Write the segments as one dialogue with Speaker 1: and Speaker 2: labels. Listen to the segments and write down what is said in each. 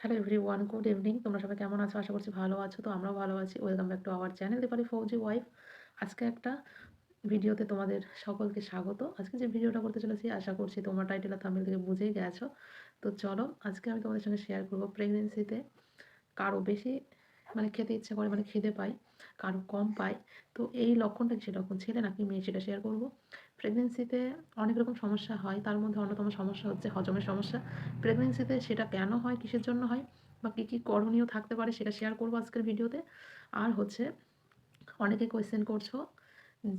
Speaker 1: Hello everyone good evening তোমরা সবাই কেমন আছো? আশা করছি ভালো আছো। তো আমরাও ভালো আছি। Welcome back to our channel Dipali Fauji wife আজকে একটা ভিডিওতে তোমাদের সকলকে স্বাগত। আজকে যে ভিডিওটা করতে চলেছি, আশা করছি তোমরা টাইটেল আর থাম্বনেল থেকে বুঝেই গেছো। তো চলো, আজকে আমি তোমাদের সঙ্গে শেয়ার করব প্রেগনেন্সিতে কারও বেশি মানে খেতে ইচ্ছে করে মানে খিদে পায় কারও কম পায় তো এই লক্ষণটা লক্ষণ ছেলে নাকি মেয়ে সেটা শেয়ার করব। প্রেগনেন্সিতে অনেক রকম সমস্যা হয়, তার মধ্যে অন্যতম সমস্যা হচ্ছে হজমের সমস্যা। প্রেগনেন্সিতে সেটা কেন হয়, কিসের জন্য হয়, বা কী কী করণীয় থাকতে পারে সেটা শেয়ার করব আজকের ভিডিওতে আর হচ্ছে, অনেকে কোয়েশ্চেন করছ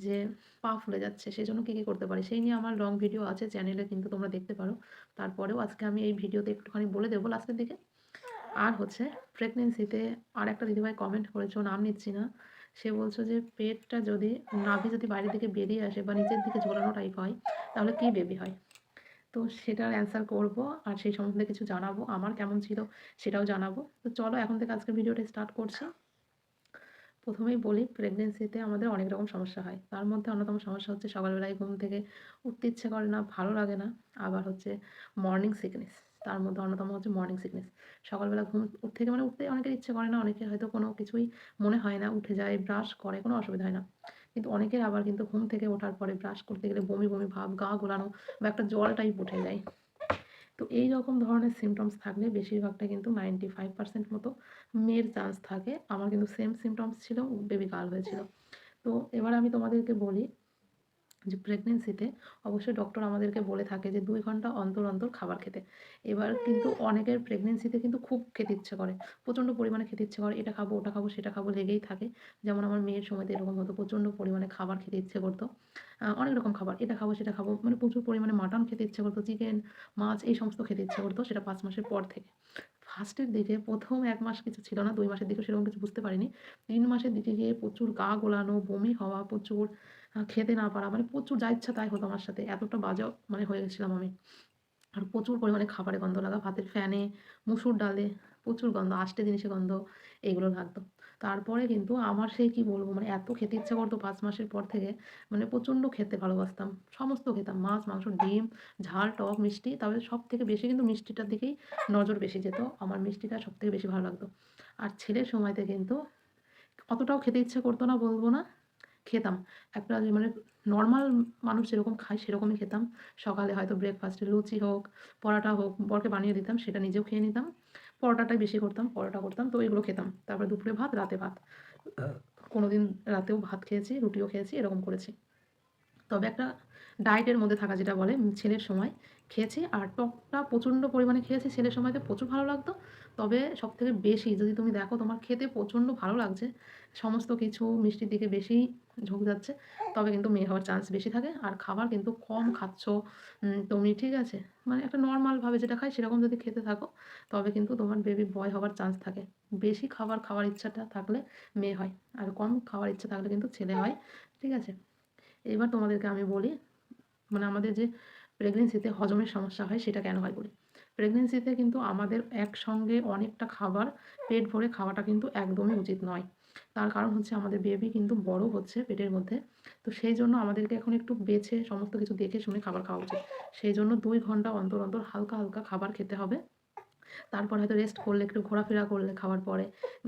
Speaker 1: যে পা ফুলে যাচ্ছে সেই জন্য কী কী করতে পারি? সেই নিয়ে আমার লং ভিডিও আছে চ্যানেলে কিন্তু তোমরা দেখতে পারো। তারপরেও আজকে আমি এই ভিডিওতে একটুখানি বলে দেবো লাস্টের দিকে। আর হচ্ছে প্রেগনেন্সিতে আর একটা দিদিভাই কমেন্ট করেছ নাম নিচ্ছি না। সে বলছো যে, পেটটা যদি, নাভি যদি বাইরের দিকে বেরিয়ে আসে বা নিচের দিকে ঝোলানো টাইপ হয়, তাহলে কী বেবি হয়? তো সেটার অ্যান্সার করব আর সেই সম্বন্ধে কিছু জানাব। আমার কেমন ছিল সেটাও জানাব। তো চলো এখন থেকে আজকে ভিডিওটা স্টার্ট করছি। প্রথমেই বলি প্রেগনেন্সিতে আমাদের অনেক রকম সমস্যা হয়। তার মধ্যে অন্যতম সমস্যা হচ্ছে সকালবেলায় ঘুম থেকে উঠতে ইচ্ছে করে না, ভালো লাগে না। আবার হচ্ছে মর্নিং সিকনেস তার মধ্যে অন্যতম হচ্ছে মর্নিং সিকনেস সকালবেলা ঘুম থেকে মানে উঠতে অনেকের ইচ্ছে করে না, অনেকের হয়তো কোনো কিছুই মনে হয় না, উঠে যায় ব্রাশ করে, কোনো অসুবিধা হয় না। কিন্তু অনেকের আবার কিন্তু ঘুম থেকে ওঠার পরে ব্রাশ করতে গেলে বমি বমি ভাব, গা গোলানো বা একটা জল টাইপ উঠে যায়। তো এই রকম ধরনের সিমটমস থাকলে বেশিরভাগটা কিন্তু নাইনটি ফাইভ পার্সেন্ট মতো মেয়ের চান্স থাকে। আমার কিন্তু সেম সিমটমস ছিল বেবি গার্ল হয়েছিল। তো এবার আমি তোমাদেরকে বলি যে প্রেগনেন্সিতে অবশ্যই ডক্টর আমাদেরকে বলে থাকে যে দুই ঘণ্টা অন্তর অন্তর খাবার খেতে। এবার কিন্তু অনেকের প্রেগনেন্সিতে কিন্তু খুব খেতে ইচ্ছে করে, প্রচণ্ড পরিমাণে খেতে ইচ্ছে করে, এটা খাব, ওটা খাব, সেটা খাব লেগেই থাকে। যেমন আমার মেয়ের সময়তে এরকম হতো, প্রচণ্ড পরিমাণে খাবার খেতে ইচ্ছে করতো। অনেক রকম খাবার, এটা খাব, সেটা খাব মানে প্রচুর পরিমাণে মাটন খেতে ইচ্ছে করতো চিকেন মাছ, এই সমস্ত খেতে ইচ্ছে করতো সেটা পাঁচ মাসের পর থেকে। ফার্স্টের দিকে প্রথম এক মাস কিছু ছিল না, দুই মাসের দিকে সেরকম কিছু বুঝতে পারিনি। তিন মাসের দিকে গিয়ে প্রচুর গা গোলানো, বমি হওয়া, প্রচুর খেতে না পারা। মানে প্রচুর যা ইচ্ছা তাই হতো আমার সাথে। এতটা বাজে মানে হয়ে গেছিলাম আমি। আর প্রচুর পরিমাণে খাবারে গন্ধ লাগা। ভাতের ফ্যানে, মুসুর ডালে প্রচুর গন্ধ, আষ্টে জিনিসে গন্ধ এইগুলো লাগতো। তারপরে কিন্তু আমার সেই কি বলব মানে এত খেতে ইচ্ছা করতো পাঁচ মাসের পর থেকে মানে প্রচণ্ড খেতে ভালোবাসতাম। সমস্ত খেতাম। মাছ, মাংস, ডিম, ঝাল, টক, মিষ্টি, তবে সব থেকে বেশি কিন্তু মিষ্টিটার দিকেই নজর বেশি যেত। আমার মিষ্টিটা সব থেকে বেশি ভালো লাগতো। আর ছেলের সময়তে কিন্তু অতটাও খেতে ইচ্ছে করতো না বলব না। খেতাম। একটা মানে নর্মাল মানুষ যেরকম খায় সেরকমই খেতাম। সকালে হয়তো ব্রেকফাস্টে লুচি হোক, পরোটা হোক, বরকে বানিয়ে দিতাম, সেটা নিজেও খেয়ে নিতাম। পরোটাটাই বেশি করতাম, পরোটা করতাম, তো এগুলো খেতাম। তারপরে দুপুরে ভাত, রাতে ভাত। কোনো দিন রাতেও ভাত খেয়েছি, রুটিও খেয়েছি, এরকম করেছি। তবে একটা ডায়েটের মধ্যে থাকা যেটা বলে ছেলের সময় খেয়েছি। আর টকটা প্রচণ্ড পরিমাণে খেয়েছি, ছেলের সময়তে প্রচুর ভালো লাগতো। তবে সব থেকে বেশি যদি তুমি দেখো তোমার খেতে প্রচণ্ড ভালো লাগছে, সমস্ত কিছু মিষ্টির দিকে বেশি ঝোঁক যাচ্ছে, তবে কিন্তু মেয়ে হওয়ার চান্স বেশি থাকে আর খাবার কিন্তু কম খাচ্ছ তুমি ঠিক আছে? মানে একটা নর্মালভাবে যেটা খাই সেরকম যদি খেতে থাকো, তবে কিন্তু তোমার বেবি বয় হওয়ার চান্স থাকে। বেশি খাবার খাওয়ার ইচ্ছাটা থাকলে মেয়ে হয়, আর কম খাওয়ার ইচ্ছা থাকলে কিন্তু ছেলে হয়, ঠিক আছে? এবার তোমাদেরকে আমি বলি মানে আমাদের যে প্রেগনেন্সিতে হজমের সমস্যা হয় সেটা কেন হয় বলি। প্রেগনেন্সিতে কিন্তু আমাদের একসঙ্গে অনেকটা খাবার, পেট ভরে খাওয়াটা কিন্তু একদমই উচিত নয়। তার কারণ হচ্ছে আমাদের বেবি কিন্তু বড় হচ্ছে পেটের মধ্যে। তো সেই জন্য আমাদেরকে এখন একটু বেছে, সমস্ত কিছু দেখে শুনে খাবার খাওয়া উচিত। সেই জন্য দুই ঘণ্টা অন্তর অন্তর হালকা হালকা খাবার খেতে হবে। তারপর হয়তো রেস্ট করলে, একটু ঘোরাফেরা করলে খাওয়ার পরে।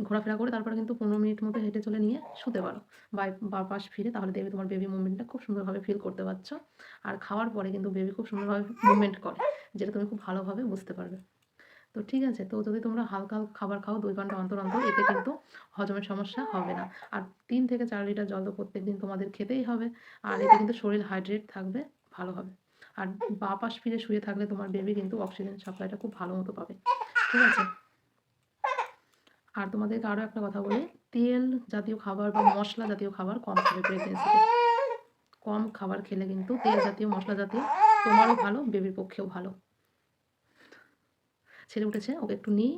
Speaker 1: ঘোরাফেরা করে তারপরে কিন্তু পনেরো মিনিট মতো হেঁটে চলে নিয়ে শুতে পারো। বা পাশ ফিরে তাহলে দেখবে তোমার বেবি মুভমেন্টটা খুব সুন্দরভাবে ফিল করতে পারছ। আর খাওয়ার পরে কিন্তু বেবি খুব সুন্দরভাবে মুভমেন্ট করে, যেটা তুমি খুব ভালোভাবে বুঝতে পারবে। তো ঠিক আছে, তো যদি তোমরা হালকা হালকা খাবার খাও, দুই ঘণ্টা অন্তর অন্তর, এতে কিন্তু হজমের সমস্যা হবে না। আর তিন থেকে চার লিটার জল তো প্রত্যেক দিন তোমাদের খেতেই হবে। আর এতে কিন্তু শরীর হাইড্রেট থাকবে, ভালো হবে। আর বা পাশ ফিরে শুয়ে থাকলে তোমার বেবি কিন্তু অক্সিজেন সাপ্লাইটা খুব ভালো মতো পাবে। ঠিক আছে। আর তোমাদেরকে আরও একটা কথা বলি, তেল জাতীয় খাবার বা মশলা জাতীয় খাবার কম খাবে প্রেগনেন্সিতে কম খাবার খেলে কিন্তু তেল জাতীয়, মশলা জাতীয় তোমারও ভালো বেবির পক্ষেও ভালো। ছেলে উঠেছে, ওকে একটু নিই,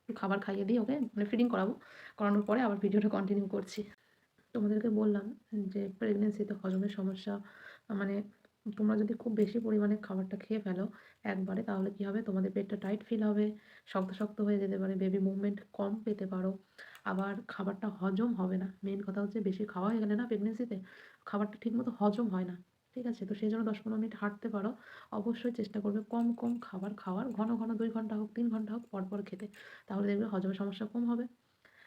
Speaker 1: একটু খাবার খাইয়ে দিই, ওকে মানে ফিডিং করাবো। করানোর পরে আবার ভিডিওটা কন্টিনিউ করছি। তোমাদেরকে বললাম যে প্রেগনেন্সিতে হজমের সমস্যা মানে তোমরা যদি খুব বেশি পরিমাণে খাবারটা খেয়ে ফেলো একবারে, তাহলে কী হবে? তোমাদের পেটটা টাইট ফিল হবে, শক্ত শক্ত হয়ে যেতে পারে বেবি মুভমেন্ট কম পেতে পারো। আবার খাবারটা হজম হবে না। মেন কথা হচ্ছে বেশি খাওয়া হয়ে গেলে না প্রেগনেন্সিতে খাবারটা ঠিকমতো হজম হয় না। ঠিক আছে? তো সেই জন্য দশ পনেরো মিনিট হাঁটতে পারো। অবশ্যই চেষ্টা করবে কম কম খাবার খাওয়ার। ঘন ঘন দুই ঘণ্টা হোক, তিন ঘণ্টা হোক পর পর খেতে। তাহলে দেখবে হজমের সমস্যা কম হবে।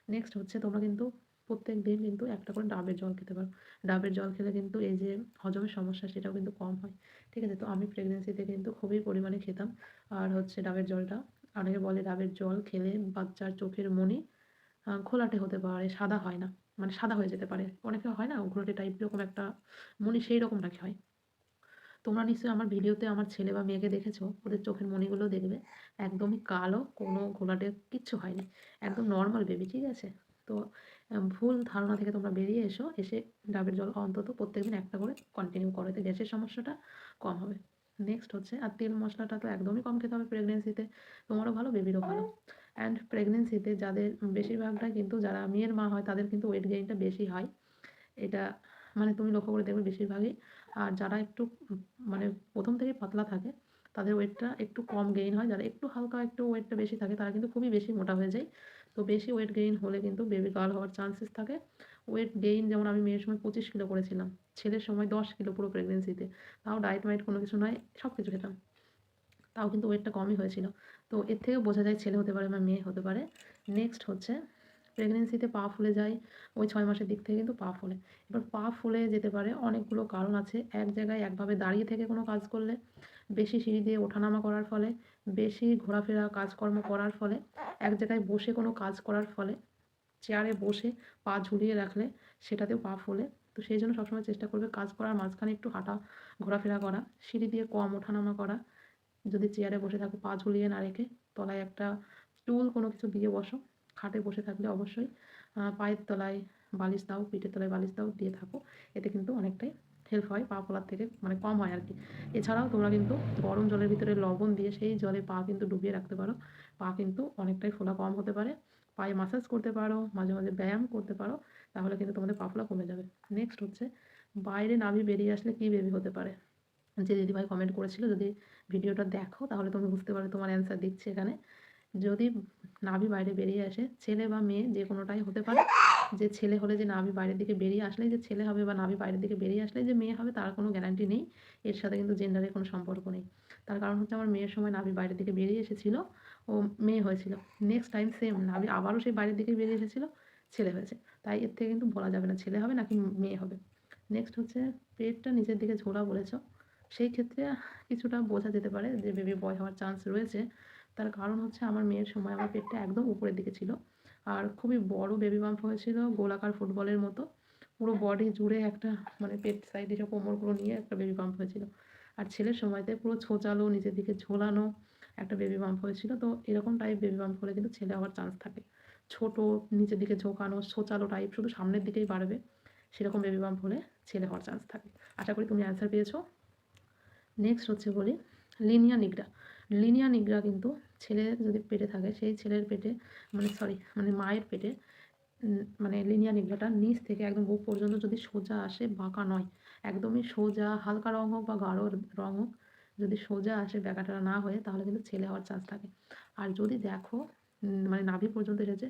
Speaker 1: নেক্সট হচ্ছে তোমরা কিন্তু প্রত্যেক দিন কিন্তু একটা করে ডাবের জল খেতে পারো। ডাবের জল খেলে কিন্তু এই যে হজমের সমস্যা সেটাও কিন্তু কম হয়। ঠিক আছে? তো আমি প্রেগনেন্সিতে কিন্তু খুবই পরিমাণে খেতাম। আর হচ্ছে ডাবের জলটা, অনেকে বলে ডাবের জল খেলে বাচ্চার চোখের মনি খোলাটে হতে পারে, সাদা হয় না। মানে সাদা হয়ে যেতে পারে। অনেকে হয় না ঘোলাটে টাইপ এরকম একটা মনি সেই রকম নাকি হয়। তোমরা নিশ্চয়ই আমার ভিডিওতে আমার ছেলে বা মেয়েকে দেখেছ? ওদের চোখের মনিগুলো দেখবে, একদমই কালো, কোনো ঘোলাটে কিচ্ছু হয়নি। একদম নর্মাল বেবি ঠিক আছে? তো ভুল ধারণা থেকে তোমরা বেরিয়ে এসো, এসে ডাবের জল অন্তত প্রত্যেকদিন একটা করে কন্টিনিউ করো, এতে গ্যাসের সমস্যাটা কম হবে। নেক্সট হচ্ছে, আর তেল মশলাটা তো একদমই কম খেতে হবে প্রেগনেন্সিতে তোমারও ভালো বেবিরও ভালো। অ্যান্ড প্রেগনেন্সিতে যাদের বেশিরভাগটা কিন্তু, যারা মেয়ের মা হয়, তাদের কিন্তু ওয়েট গেইনটা বেশি হয়। এটা মানে তুমি লক্ষ্য করে দেখবে বেশিরভাগই। আর যারা একটু মানে প্রথম থেকেই পাতলা থাকে, তাদের ওয়েটটা একটু কম গেইন হয়। যারা একটু হালকা, একটু ওয়েটটা বেশি থাকে, তারা কিন্তু খুবই বেশি মোটা হয়ে যায়। তো বেশি ওয়েট গেইন হলে কিন্তু বেবি গার্ল হওয়ার চান্সেস থাকে। ওয়েট গেইন যেমন আমি মেয়ের সময় পঁচিশ কিলো করেছিলাম, ছেলের সময় দশ কিলো পুরো প্রেগনেন্সিতে তাও ডায়েট মাইট কোনো কিছু নয় সব কিছু খেতাম। তাও কিন্তু ওয়েটটা কমই হয়েছিল। তো এর থেকেও বোঝা যায় ছেলে হতে পারে বা মেয়ে হতে পারে। নেক্সট হচ্ছে প্রেগনেন্সিতে পা ফুলে যায়, ওই ছয় মাসের দিক থেকে কিন্তু পা ফুলে। এবার পা ফুলে যেতে পারে অনেকগুলো কারণ আছে। এক জায়গায় একভাবে দাঁড়িয়ে থেকে কোনো কাজ করলে, বেশি সিঁড়ি দিয়ে ওঠানামা করার ফলে, বেশি ঘোরাফেরা, কাজকর্ম করার ফলে, এক জায়গায় বসে কোনো কাজ করার ফলে, চেয়ারে বসে পা ঝুলিয়ে রাখলে সেটাতেও পা ফোলে। তো সেই জন্য সবসময় চেষ্টা করবে কাজ করার মাঝখানে একটু হাঁটা, ঘোরাফেরা করা, সিঁড়ি দিয়ে কম ওঠানামা করা। যদি চেয়ারে বসে থাকো, পা ঝুলিয়ে না রেখে তলায় একটা টুল কোনো কিছু দিয়ে বসো। খাটে বসে থাকলে অবশ্যই পায়ের তলায় বালিশ দাও, পিঠের তলায় বালিশ দাও, দিয়ে থাকো। এতে কিন্তু অনেকটাই হেল্প হয়, পা ফোলার থেকে মানে কম হয় আর কি এছাড়াও তোমরা কিন্তু গরম জলের ভিতরে লবণ দিয়ে সেই জলে পা কিন্তু ডুবিয়ে রাখতে পারো। পা কিন্তু অনেকটাই ফোলা কম হতে পারে। পায়ে মাসাজ করতে পারো, মাঝে মাঝে ব্যায়াম করতে পারো, তাহলে কিন্তু তোমাদের পা ফোলা কমে যাবে। নেক্সট হচ্ছে, বাইরে নাভি বেরিয়ে আসলে কী বেবি হতে পারে? যে দিদিভাই কমেন্ট করেছিল, যদি ভিডিওটা দেখো, তাহলে তুমি বুঝতে পারবে তোমার অ্যান্সার দিচ্ছি এখানে। যদি নাভি বাইরে বেরিয়ে আসে, ছেলে বা মেয়ে যে কোনোটাই হতে পারে। যে ছেলে হলে যে নাভি বাইরের দিকে বেরিয়ে আসলেই যে ছেলে হবে বা নাভি বাইরের দিকে বেরিয়ে আসলে যে মেয়ে হবে, তার কোনো গ্যারান্টি নেই। এর সাথে কিন্তু জেন্ডারের কোনো সম্পর্ক নেই। তার কারণ হচ্ছে আমার মেয়ের সময় নাভি বাইরের দিকে বেরিয়ে এসেছিল ও মেয়ে হয়েছিল। নেক্সট টাইম সেম নাভি আবারও সেই বাইরের দিকে বেরিয়ে এসেছিল, ছেলে হয়েছে। তাই এর থেকে কিন্তু বলা যাবে না ছেলে হবে নাকি মেয়ে হবে। নেক্সট হচ্ছে, পেটটা নিচের দিকে ঝোলা বলেছ। সেই ক্ষেত্রে কিছুটা বোঝা যেতে পারে যে বেবি বয় হওয়ার চান্স রয়েছে। তার কারণ হচ্ছে আমার মেয়ের সময় আমার পেটটা একদম উপরের দিকে ছিল। আর খুবই বড় বেবি বাম্প হয়েছিল গোলাকার ফুটবলের মতো। পুরো বডি জুড়ে একটা মানে পেট সাইডে সব কোমরগুলো নিয়ে একটা বেবি বাম্প হয়েছিল। আর ছেলের সময়তে পুরো ছোচালো নিচের দিকে ঝোলানো একটা বেবি বাম্প হয়েছিল। তো এরকম টাইপ বেবি বাম্প হলে কিন্তু ছেলে হওয়ার চান্স থাকে। ছোট নিচের দিকে ঝোঁকানো, ছোচালো টাইপ শুধু সামনের দিকেই বাড়বে, সেরকম বেবি বাম্প হলে ছেলে হওয়ার চান্স থাকে। আশা করি তুমি অ্যান্সার পেয়েছ। নেক্সট হচ্ছে বলি লিনিয়া নিগড়া। লিনিয়া নিগড়া কিন্তু ছেলে যদি পেটে থাকে, সেই ছেলের পেটে মানে সরি মানে মায়ের পেটে মানে লিনিয়া নিগড়াটা নিচ থেকে একদম বুক পর্যন্ত যদি সোজা আসে, বাঁকা নয়। একদমই সোজা, হালকা রং হোক বা গাঢ় রং হোক, যদি সোজা আসে ব্যাকাটা না হয়ে, তাহলে কিন্তু ছেলে হওয়ার চান্স থাকে। আর যদি দেখো মানে নাভি পর্যন্ত এসেছে,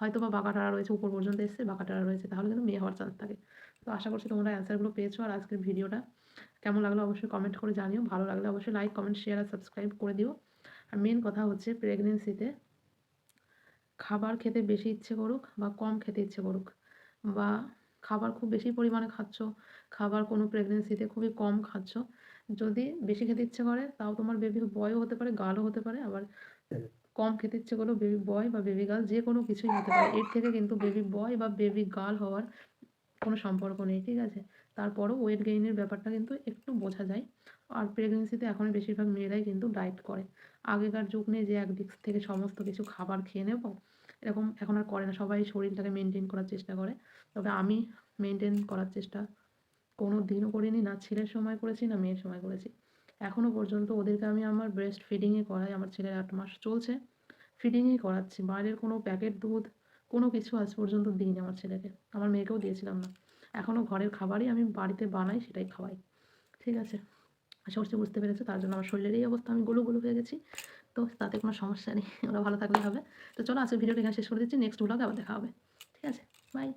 Speaker 1: হয়তো বা বাঁকাটারা রয়েছে, উপর পর্যন্ত এসছে বাঁকাটারা রয়েছে, তাহলে কিন্তু মেয়ে হওয়ার চান্স থাকে। তো আশা করছি তোমরা অ্যান্সারগুলো পেয়েছ, আর আজকের ভিডিওটা কেমন লাগল অবশ্যই কমেন্ট করে জানিও। ভালো লাগলে অবশ্যই লাইক কমেন্ট শেয়ার আর সাবস্ক্রাইব করে দিও। আর মেন কথা হচ্ছে প্রেগনেন্সিতে খাবার খেতে বেশি ইচ্ছে করুক বা কম খেতে ইচ্ছে করুক বা খাবার খুব বেশি পরিমাণে খাচ্ছ, খাবার কোনো প্রেগনেন্সিতে খুবই কম খাচ্ছ, যদি বেশি খেতে ইচ্ছে করে তাও তোমার বেবি বয়ও হতে পারে গার্লও হতে পারে, আবার কম খেতে ইচ্ছে করলেও বেবি বয় বা বেবি গার্ল যে কোনো কিছুই হতে পারে। এর থেকে কিন্তু বেবি বয় বা বেবি গার্ল হওয়ার কোনো সম্পর্ক নেই, ঠিক আছে? তারপরও ওয়েট গেইনের ব্যাপারটা কিন্তু একটু বোঝা যায়। আর প্রেগনেন্সিতে এখন বেশিরভাগ মেয়েরাই কিন্তু ডায়েট করে। আগেকার যুগ নেই যে একদিক থেকে সমস্ত কিছু খাবার খেয়ে নেব, এরকম এখন আর করে না। সবাই শরীরটাকে মেনটেন করার চেষ্টা করে। তবে আমি মেনটেন করার চেষ্টা কোনো দিনও করিনি, না ছেলের সময় করেছি, না মেয়ের সময় করেছি। এখনও পর্যন্ত ওদেরকে আমি আমার ব্রেস্ট ফিডিংয়ে করাই। আমার ছেলের আট মাস চলছে। ফিডিংয়েই করাচ্ছি। বাইরের কোনো প্যাকেট দুধ, কোনো কিছু আজ পর্যন্ত দিইনি আমার ছেলেকে। আমার মেয়েকেও দিয়েছিলাম না। এখনও ঘরের খাবারই আমি বাড়িতে বানাই, সেটাই খাওয়াই। ঠিক আছে? আশা করছি বুঝতে পেরেছে, তার জন্য আমার শরীরের এই অবস্থা, আমি গুলো গুলো হয়ে গেছি। তো তাতে কোনো সমস্যা নেই, ওরা ভালো থাকলে হবে। তো চলো আজকে ভিডিওটা এখানে শেষ করে দিচ্ছি নেক্সট ব্লগে আবার দেখা হবে। ঠিক আছে? বাই